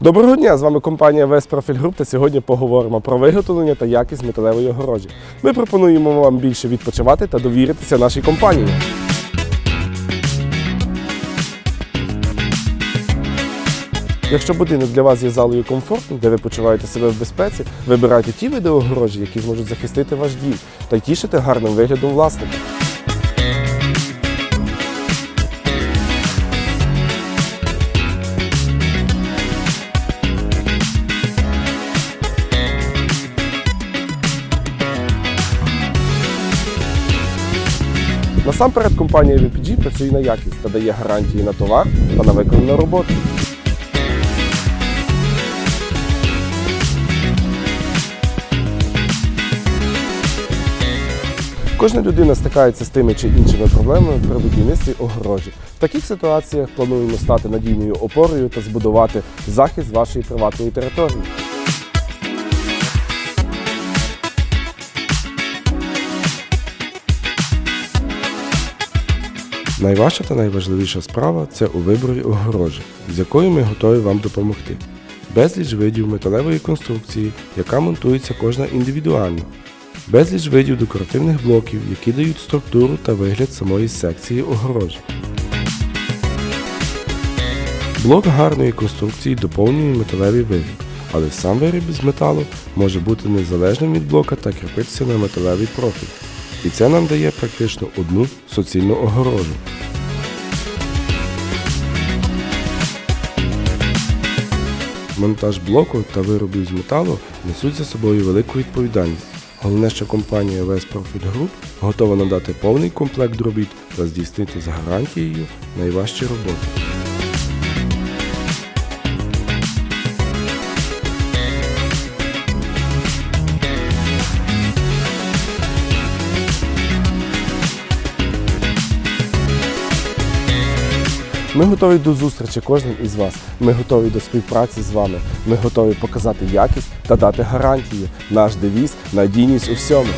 Доброго дня! З вами компанія Весь Профіль Груп та сьогодні поговоримо про виготовлення та якість металевої огорожі. Ми пропонуємо вам більше відпочивати та довіритися нашій компанії. Якщо будинок для вас є залою комфортним, де ви почуваєте себе в безпеці, вибирайте ті види огорожі, які зможуть захистити ваш дім та тішити гарним виглядом власника. Насамперед компанія VPG працює на якість та дає гарантії на товар та на виконану роботу. Кожна людина стикається з тими чи іншими проблемами при будівництві огорожі. В таких ситуаціях плануємо стати надійною опорою та збудувати захист вашої приватної території. Найважча та найважливіша справа це у виборі огорожі, з якою ми готові вам допомогти. Безліч видів металевої конструкції, яка монтується кожна індивідуально. Безліч видів декоративних блоків, які дають структуру та вигляд самої секції огорожі. Блок гарної конструкції доповнює металевий виріб, але сам виріб з металу може бути незалежним від блока та кріпитися на металевий профіль. І це нам дає практично одну суцільну огорожу. Монтаж блоку та виробів з металу несуть за собою велику відповідальність. Головне, що компанія West Profit Group готова надати повний комплект робіт та здійснити з гарантією найважчі роботи. Ми готові до зустрічі кожним із вас. Ми готові до співпраці з вами. Ми готові показати якість та дати гарантії. Наш девіз надійність у всьому.